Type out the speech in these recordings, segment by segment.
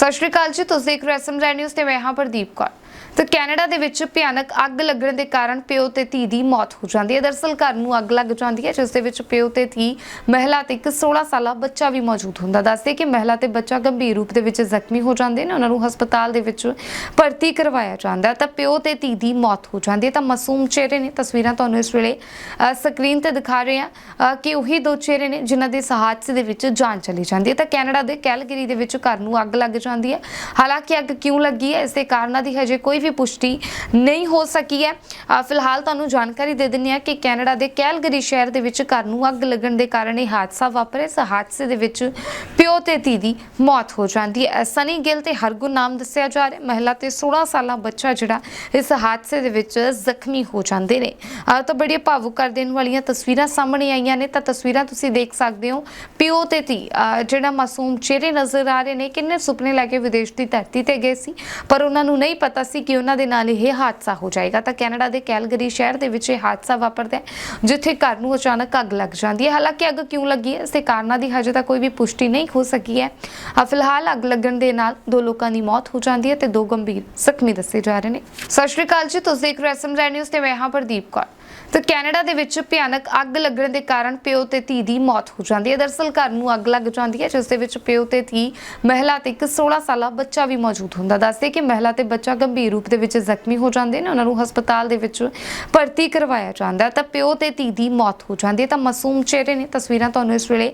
ਸਤਿ ਸ਼੍ਰੀ ਅਕਾਲ ਜੀ, ਤੁਸੀਂ ਦੇਖ ਰਹੇ ਹੋ ਐਸਐਮ ਨਿਊਜ਼ ਤੇ ਮੈਂ ਹਾਂ ਪ੍ਰਦੀਪ ਕੌਰ। ਤੇ ਕੈਨੇਡਾ ਦੇ ਵਿੱਚ ਭਿਆਨਕ ਅੱਗ ਲੱਗਣ ਦੇ ਕਾਰਨ ਪਿਓ ਤੇ ਧੀ ਦੀ ਮੌਤ ਹੋ ਜਾਂਦੀ ਹੈ। ਦਰਸਲ ਘਰ ਨੂੰ ਅੱਗ ਲੱਗ ਜਾਂਦੀ ਹੈ, ਜਿਸ ਦੇ ਵਿੱਚ ਪਿਓ ਤੇ ਧੀ, ਮਹਿਲਾ ਤੇ ਇੱਕ 16 ਸਾਲਾ ਬੱਚਾ ਵੀ ਮੌਜੂਦ ਹੁੰਦਾ। ਦੱਸਦੇ ਕਿ ਮਹਿਲਾ ਤੇ ਬੱਚਾ ਗੰਭੀਰ ਰੂਪ ਦੇ ਵਿੱਚ ਜ਼ਖਮੀ ਹੋ ਜਾਂਦੇ ਨੇ, ਉਹਨਾਂ ਨੂੰ ਹਸਪਤਾਲ ਦੇ ਵਿੱਚ ਭਰਤੀ ਕਰਵਾਇਆ ਜਾਂਦਾ ਤਾਂ ਪਿਓ ਤੇ ਧੀ ਦੀ ਮੌਤ ਹੋ ਜਾਂਦੀ ਹੈ ਤਾਂ ਮਾਸੂਮ ਚਿਹਰੇ ਨੇ, ਤਸਵੀਰਾਂ ਤੁਹਾਨੂੰ ਇਸ ਵੇਲੇ ਸਕਰੀਨ ਤੇ ਦਿਖਾ ਰਹੇ ਹਾਂ ਕਿ ਉਹੀ ਦੋ ਚਿਹਰੇ ਨੇ ਜਿਨ੍ਹਾਂ ਦੇ ਇਸ ਹਾਦਸੇ ਦੇ ਵਿੱਚ ਜਾਨ ਚਲੀ ਜਾਂਦੀ ਹੈ। ਤਾਂ ਕੈਨੇਡਾ ਦੇ ਕੈਲਗਰੀ ਦੇ ਵਿੱਚ ਘਰ ਨੂੰ ਅੱਗ ਲੱਗ ਜਾਂਦੀ ਹੈ। ਹਾਲਾਂਕਿ ਅੱਗ ਕਿਉਂ ਲੱਗੀ ਹੈ, ਇਸ ਦੇ ਕਾਰਨਾਂ ਦੀ ਹਜੇ ਕੋਈ ਵੀ ਪੁਸ਼ਟੀ ਨਹੀਂ ਹੋ ਸਕੀ ਹੈ। ਫਿਲਹਾਲ ਤੁਹਾਨੂੰ ਜਾਣਕਾਰੀ ਦੇ ਦਿੰਦੇ ਹਾਂ ਕਿ ਕੈਨੇਡਾ ਦੇ ਕੈਲਗਰੀ ਸ਼ਹਿਰ ਦੇ ਵਿੱਚ ਘਰ ਨੂੰ ਅੱਗ ਲੱਗਣ ਦੇ ਕਾਰਨ ਇਹ ਹਾਦਸਾ ਵਾਪਰਿਆ। ਇਸ ਹਾਦਸੇ ਦੇ ਵਿੱਚ ਪਿਓ ਤੇ ਧੀ ਦੀ ਮੌਤ ਹੋ ਜਾਂਦੀ ਹੈ। ਸਨੀ ਗਿੱਲ ਤੇ ਹਰਗੁਣ ਨਾਮ ਦੱਸਿਆ ਜਾ ਰਿਹਾ ਮਹਿਲਾ ਤੇ 16 ਸਾਲਾ ਬੱਚਾ ਜਿਹੜਾ ਇਸ ਹਾਦਸੇ ਦੇ ਵਿੱਚ ਜ਼ਖਮੀ ਹੋ ਜਾਂਦੇ ਨੇ। ਅ, ਤਾਂ ਬੜੀ ਭਾਵੁਕ ਕਰ ਦੇਣ ਵਾਲੀਆਂ ਤਸਵੀਰਾਂ ਸਾਹਮਣੇ ਆਈਆਂ ਨੇ। ਤਾਂ ਤਸਵੀਰਾਂ ਤੁਸੀਂ ਦੇਖ ਸਕਦੇ ਹੋ। ਪਿਓ ਤੇ ਧੀ ਅ, ਜਿਹੜਾ ਮਾਸੂਮ ਚਿਹਰੇ ਨਜ਼ਰ ਆ ਰਹੇ ਨੇ। ਕਿੰਨੇ ਸੁਪਨੇ ਲੈ ਕੇ ਵਿਦੇਸ਼ ਦੀ ਧਰਤੀ ਤੇ ਗਏ ਸੀ। ਪਰ ਉਹਨਾਂ ਨੂੰ ਨਹੀਂ ਪਤਾ ਸੀ ਕਿ ਉਹਨਾਂ ਦੇ ਨਾਲ ਇਹ ਹਾਦਸਾ ਹੋ ਜਾਏਗਾ। ਤਾਂ ਕੈਨੇਡਾ ਦੇ ਕੈਲਗਰੀ ਸ਼ਹਿਰ ਦੇ ਵਿੱਚ ਇਹ ਹਾਦਸਾ ਵਾਪਰਦਾ ਹੈ, ਜਿੱਥੇ ਘਰ ਨੂੰ ਅਚਾਨਕ ਅੱਗ ਲੱਗ ਜਾਂਦੀ ਹੈ। ਹਾਲਾਂਕਿ ਅੱਗ ਕਿਉਂ ਲੱਗੀ ਹੈ, ਇਸ ਦੇ ਕਾਰਨਾਂ ਦੀ ਹਜੇ ਤੱਕ ਕੋਈ ਵੀ ਪੁਸ਼ਟੀ ਨਹੀਂ ਹੋ ਸਕੀ ਹੈ। ਫਿਲਹਾਲ ਅੱਗ ਲੱਗਣ ਦੇ ਨਾਲ ਦੋ ਲੋਕਾਂ ਦੀ ਮੌਤ ਹੋ ਜਾਂਦੀ ਹੈ ਤੇ ਦੋ ਗੰਭੀਰ ਜ਼ਖਮੀ ਦੱਸੇ ਜਾ ਰਹੇ ਨੇ। ਸਤਿ ਸ਼੍ਰੀ ਅਕਾਲ ਜੀ, ਤੁਸੀਂ ਦੇਖ ਰਹੇ ਹੋ ਐਸਐਮ ਨਿਊਜ਼ ਤੇ ਮੈਂ ਹਾਂ ਪ੍ਰਦੀਪ ਕੌਰ। ਤੇ ਕੈਨੇਡਾ ਦੇ ਵਿੱਚ ਭਿਆਨਕ ਅੱਗ ਲੱਗਣ ਦੇ ਕਾਰਨ ਪਿਓ ਤੇ ਧੀ ਦੀ ਮੌਤ ਹੋ ਜਾਂਦੀ ਹੈ। ਦਰਸਲ ਘਰ ਨੂੰ ਅੱਗ ਲੱਗ ਜਾਂਦੀ ਹੈ, ਜਿਸ ਦੇ ਵਿੱਚ ਪਿਓ ਤੇ ਧੀ, ਮਹਿਲਾ ਤੇ ਇੱਕ 16 ਸਾਲਾ ਬੱਚਾ ਵੀ ਮੌਜੂਦ ਹੁੰਦਾ। ਦੱਸਦੇ ਕਿ ਮਹਿਲਾ ਤੇ ਬੱਚਾ ਗੰਭੀਰ ਰੂਪ ਦੇ ਵਿੱਚ ਜ਼ਖਮੀ ਹੋ ਜਾਂਦੇ ਨੇ, ਉਹਨਾਂ ਨੂੰ ਹਸਪਤਾਲ ਦੇ ਵਿੱਚ ਭਰਤੀ ਕਰਵਾਇਆ ਜਾਂਦਾ ਤਾਂ ਪਿਓ ਤੇ ਧੀ ਦੀ ਮੌਤ ਹੋ ਜਾਂਦੀ ਹੈ। ਤਾਂ ਮਾਸੂਮ ਚਿਹਰੇ ਨੇ, ਤਸਵੀਰਾਂ ਤੁਹਾਨੂੰ ਇਸ ਵੇਲੇ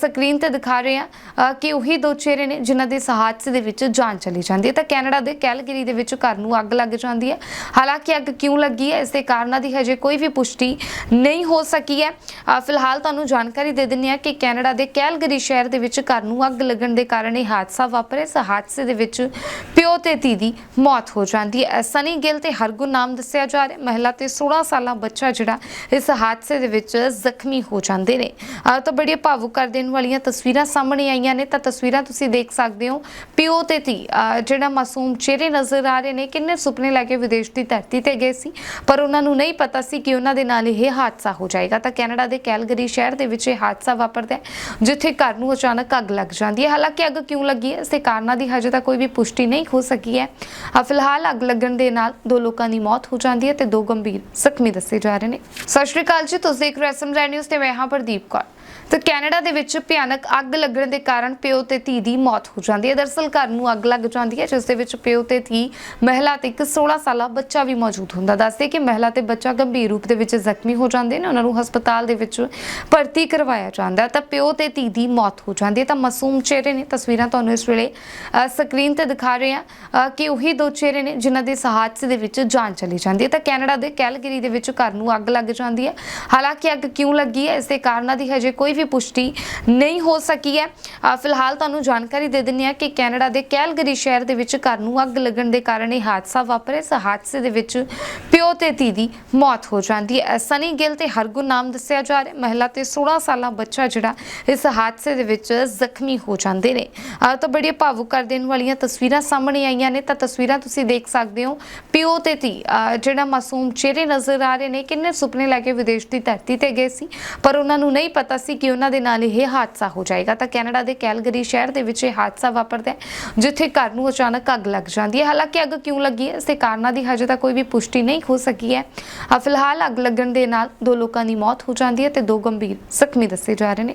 ਸਕਰੀਨ ਤੇ ਦਿਖਾ ਰਹੇ ਹਾਂ ਕਿ ਉਹੀ ਦੋ ਚਿਹਰੇ ਨੇ ਜਿਨ੍ਹਾਂ ਦੇ ਸਹਾਦਸੇ ਦੇ ਵਿੱਚ ਜਾਨ ਚਲੀ ਜਾਂਦੀ ਹੈ। ਤਾਂ ਕੈਨੇਡਾ ਦੇ ਕੈਲਗਰੀ ਦੇ ਵਿੱਚ ਘਰ ਨੂੰ ਅੱਗ ਲੱਗ ਜਾਂਦੀ ਹੈ। ਹਾਲਾਂਕਿ ਅੱਗ ਕਿਉਂ ਲੱਗੀ ਹੈ? ਇਸ ਦੇ ਕਾਰਨਾਂ ਦੀ ਹਜੇ ਕੋਈ ਵੀ ਪੁਸ਼ਟੀ ਨਹੀਂ ਹੋ ਸਕੀ ਹੈ। ਅ, ਫਿਲਹਾਲ ਤੁਹਾਨੂੰ ਜਾਣਕਾਰੀ ਦੇ ਦਿੰਦੇ ਹਾਂ ਕਿ ਕੈਨੇਡਾ ਦੇ ਕੈਲਗਰੀ ਸ਼ਹਿਰ ਦੇ ਵਿੱਚ ਘਰ ਨੂੰ ਅੱਗ ਲੱਗਣ ਦੇ ਕਾਰਨ ਇਹ ਹਾਦਸਾ ਵਾਪਰਿਆ। ਇਸ ਹਾਦਸੇ ਦੇ ਵਿੱਚ ਪਿਓ ਤੇ ਧੀ ਦੀ ਮੌਤ ਹੋ ਜਾਂਦੀ ਹੈ। ਸਨੀ ਗਿੱਲ ਤੇ ਹਰਗੁਣ ਨਾਮ ਦੱਸਿਆ ਜਾ ਰਿਹਾ ਮਹਿਲਾ ਤੇ 16 ਸਾਲਾ ਬੱਚਾ ਜਿਹੜਾ ਇਸ ਹਾਦਸੇ ਦੇ ਵਿੱਚ ਜ਼ਖਮੀ ਹੋ ਜਾਂਦੇ ਨੇ। ਅ, ਤਾਂ ਬੜੀ ਭਾਵੁਕ ਕਰ ਦੇਣ ਵਾਲੀਆਂ ਤਸਵੀਰਾਂ ਸਾਹਮਣੇ ਆਈਆਂ ਨੇ। ਤਾਂ ਤਸਵੀਰਾਂ ਤੁਸੀਂ ਦੇਖ ਸਕਦੇ ਹੋ। ਪਿਓ ਤੇ ਧੀ ਅ, ਜਿਹੜਾ ਮਾਸੂਮ ਚਿਹਰੇ ਨਜ਼ਰ ਆ ਰਹੇ ਨੇ। ਕਿੰਨੇ ਸੁਪਨੇ ਲੈ ਕੇ ਵਿਦੇਸ਼ ਦੀ ਧਰਤੀ ਤੇ ਗਏ ਸੀ ਪਰ ਉਹਨਾਂ ਨੂੰ ਨਹੀਂ ਪਤਾ ਸੀ ਕਿ ਉਹਨਾਂ ਦੇ ਨਾਲ ਇਹ ਹਾਦਸਾ ਹੋ ਜਾਏਗਾ। ਤਾਂ ਕੈਨੇਡਾ ਦੇ ਕੈਲਗਰੀ ਸ਼ਹਿਰ ਦੇ ਵਿੱਚ ਇਹ ਹਾਦਸਾ ਵਾਪਰਦਾ ਹੈ ਜਿੱਥੇ ਘਰ ਨੂੰ ਅਚਾਨਕ ਅੱਗ ਲੱਗ ਜਾਂਦੀ ਹੈ। ਹਾਲਾਂਕਿ ਅੱਗ ਕਿਉਂ ਲੱਗੀ ਹੈ? ਇਸ ਦੇ ਕਾਰਨਾਂ ਦੀ ਹਜੇ ਤੱਕ ਕੋਈ ਵੀ ਪੁਸ਼ਟੀ ਨਹੀਂ ਹੋ ਸਕੀ ਹੈ। ਅ, ਫਿਲਹਾਲ ਅੱਗ ਲੱਗਣ ਦੇ ਨਾਲ ਦੋ ਲੋਕਾਂ ਦੀ ਮੌਤ ਹੋ ਜਾਂਦੀ ਹੈ ਤੇ ਦੋ ਗੰਭੀਰ ਜ਼ਖਮੀ ਦੱਸੇ ਜਾ ਰਹੇ ਨੇ। ਸਤਿ ਸ਼੍ਰੀ ਅਕਾਲ ਜੀ ਤੁਸੀਂ ਦੇਖ ਰਹੇ ਹੋ ਐਸਐਮ ਨਿਊਜ਼ ਤੇ ਮੈਂ ਹਾਂ ਪ੍ਰਦੀਪ ਕੌਰ। ਤੇ ਕੈਨੇਡਾ ਦੇ ਵਿੱਚ ਭਿਆਨਕ ਅੱਗ ਲੱਗਣ ਦੇ ਕਾਰਨ ਪਿਓ ਤੇ ਧੀ ਦੀ ਮੌਤ ਹੋ ਜਾਂਦੀ ਹੈ। ਦਰਸਲ ਘਰ ਨੂੰ ਅੱਗ ਲੱਗ ਜਾਂਦੀ ਹੈ, ਜਿਸ ਦੇ ਵਿੱਚ ਪਿਓ ਤੇ ਧੀ, ਮਹਿਲਾ ਤੇ ਇੱਕ 16 ਸਾਲਾ ਬੱਚਾ ਵੀ ਮੌਜੂਦ ਹੁੰਦਾ। ਦੱਸਦੇ ਕਿ ਮਹਿਲਾ ਤੇ ਬੱਚਾ ਗੰਭੀਰ ਰੂਪ ਦੇ ਵਿੱਚ ਜ਼ਖਮੀ ਹੋ ਜਾਂਦੇ ਨੇ, ਉਹਨਾਂ ਨੂੰ ਹਸਪਤਾਲ ਦੇ ਵਿੱਚ ਭਰਤੀ ਕਰਵਾਇਆ ਜਾਂਦਾ ਤਾਂ ਪਿਓ ਤੇ ਧੀ ਦੀ ਮੌਤ ਹੋ ਜਾਂਦੀ ਹੈ ਤਾਂ ਮਾਸੂਮ ਚਿਹਰੇ ਨੇ, ਤਸਵੀਰਾਂ ਤੁਹਾਨੂੰ ਇਸ ਵੇਲੇ ਸਕਰੀਨ ਤੇ ਦਿਖਾ ਰਹੇ ਹਾਂ ਕਿ ਉਹੀ ਦੋ ਚਿਹਰੇ ਨੇ ਜਿਨ੍ਹਾਂ ਦੇ ਸਹਾਦਸੇ ਦੇ ਵਿੱਚ ਜਾਨ ਚਲੀ ਜਾਂਦੀ ਹੈ। ਤਾਂ ਕੈਨੇਡਾ ਦੇ ਕੈਲਗਰੀ ਦੇ ਵਿੱਚ ਘਰ ਨੂੰ ਅੱਗ ਲੱਗ ਜਾਂਦੀ ਹੈ। ਹਾਲਾਂਕਿ ਅੱਗ ਕਿਉਂ ਲੱਗੀ ਹੈ, ਇਸ ਦੇ ਕਾਰਨਾਂ ਦੀ ਹਜੇ ਕੋਈ ਵੀ ਪੁਸ਼ਟੀ ਨਹੀਂ ਹੋ ਸਕੀ ਹੈ। ਫਿਲਹਾਲ ਤੁਹਾਨੂੰ ਜਾਣਕਾਰੀ ਦੇ ਦਿੰਦੇ ਹਾਂ ਕਿ ਕੈਨੇਡਾ ਦੇ ਕੈਲਗਰੀ ਸ਼ਹਿਰ ਦੇ ਵਿੱਚ ਘਰ ਨੂੰ ਅੱਗ ਲੱਗਣ ਦੇ ਕਾਰਨ ਇਹ ਹਾਦਸਾ ਵਾਪਰਿਆ। ਇਸ ਹਾਦਸੇ ਦੇ ਵਿੱਚ ਪਿਓ ਤੇ ਧੀ ਦੀ ਮੌਤ ਹੋ ਜਾਂਦੀ ਹੈ। ਸਨੀ ਗਿੱਲ ਤੇ ਹਰਗੁਣ ਨਾਮ ਦੱਸਿਆ ਜਾ ਰਿਹਾ ਮਹਿਲਾ ਤੇ 16 ਸਾਲਾ ਬੱਚਾ ਜਿਹੜਾ ਇਸ ਹਾਦਸੇ ਦੇ ਵਿੱਚ ਜ਼ਖਮੀ ਹੋ ਜਾਂਦੇ ਨੇ। ਅ, ਤਾਂ ਬੜੀ ਭਾਵੁਕ ਕਰ ਦੇਣ ਵਾਲੀਆਂ ਤਸਵੀਰਾਂ ਸਾਹਮਣੇ ਆਈਆਂ ਨੇ। ਤਾਂ ਤਸਵੀਰਾਂ ਤੁਸੀਂ ਦੇਖ ਸਕਦੇ ਹੋ। ਪਿਓ ਤੇ ਧੀ ਅ, ਜਿਹੜਾ ਮਾਸੂਮ ਚਿਹਰੇ ਨਜ਼ਰ ਆ ਰਹੇ ਨੇ। ਕਿੰਨੇ ਸੁਪਨੇ ਲੈ ਕੇ ਵਿਦੇਸ਼ ਦੀ ਧਰਤੀ ਤੇ ਗਏ ਸੀ। ਪਰ ਉਹਨਾਂ ਨੂੰ ਨਹੀਂ ਪਤਾ ਸੀ ਕਿ ਉਹਨਾਂ ਦੇ ਨਾਲ ਇਹ ਹਾਦਸਾ ਹੋ ਜਾਏਗਾ। ਤਾਂ ਕੈਨੇਡਾ ਦੇ ਕੈਲਗਰੀ ਸ਼ਹਿਰ ਦੇ ਵਿੱਚ ਇਹ ਹਾਦਸਾ ਵਾਪਰਦਾ ਹੈ ਜਿੱਥੇ ਘਰ ਨੂੰ ਅਚਾਨਕ ਅੱਗ ਲੱਗ ਜਾਂਦੀ ਹੈ। ਹਾਲਾਂਕਿ ਅੱਗ ਕਿਉਂ ਲੱਗੀ ਹੈ? ਇਸ ਦੇ ਕਾਰਨਾਂ ਦੀ ਹਜੇ ਤੱਕ ਕੋਈ ਵੀ ਪੁਸ਼ਟੀ ਨਹੀਂ ਹੋ ਸਕੀ ਹੈ। ਅ, ਫਿਲਹਾਲ ਅੱਗ ਲੱਗਣ ਦੇ ਨਾਲ ਦੋ ਲੋਕਾਂ ਦੀ ਮੌਤ ਹੋ ਜਾਂਦੀ ਹੈ ਤੇ ਦੋ ਗੰਭੀਰ ਜ਼ਖਮੀ ਦੱਸੇ ਜਾ ਰਹੇ ਨੇ।